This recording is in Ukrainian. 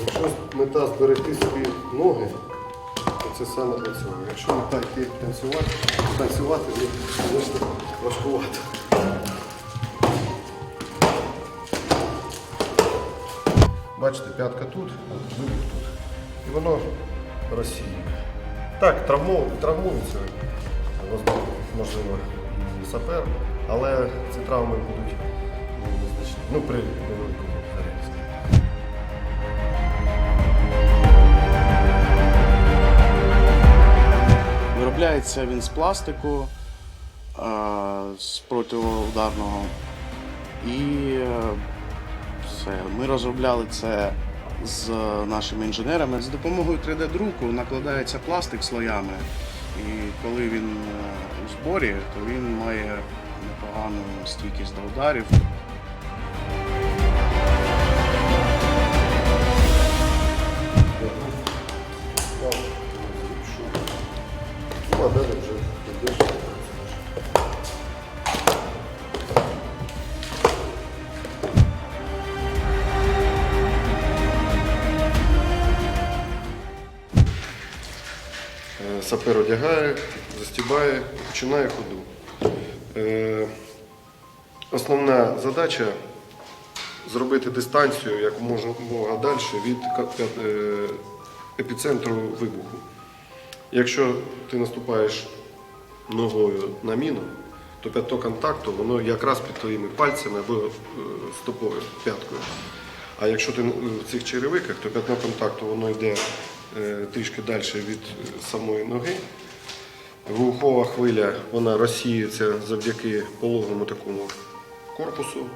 Якщо мета зберегти собі ноги, то це саме для цього. Якщо мета йти танцювати, танцювати ну, звісно, важкувато. Бачите, п'ятка тут, вибух тут. І воно розсіює. Так, травму, травмується, можливо, і сапер, але ці травми будуть ну. Ну, при Виробляється він з пластику, е, з протиударного. І е, все. Ми розробляли це з нашими інженерами. З допомогою 3D-друку накладається пластик слоями. І коли він е, у зборі, то він має непогану стійкість до ударів. Далі вже йдеш. Е, Сапер одягає, застібає, починає ходу. Е, Основна задача зробити дистанцію як можна далі від е, епіцентру вибуху. Якщо ти наступаєш ногою на міну, то п'ято контакту воно якраз під твоїми пальцями або е, стопою, п'яткою. А якщо ти в цих черевиках, то п'ятно контакту воно йде е, трішки далі від е, самої ноги. Вибухова хвиля вона розсіюється завдяки пологому такому корпусу.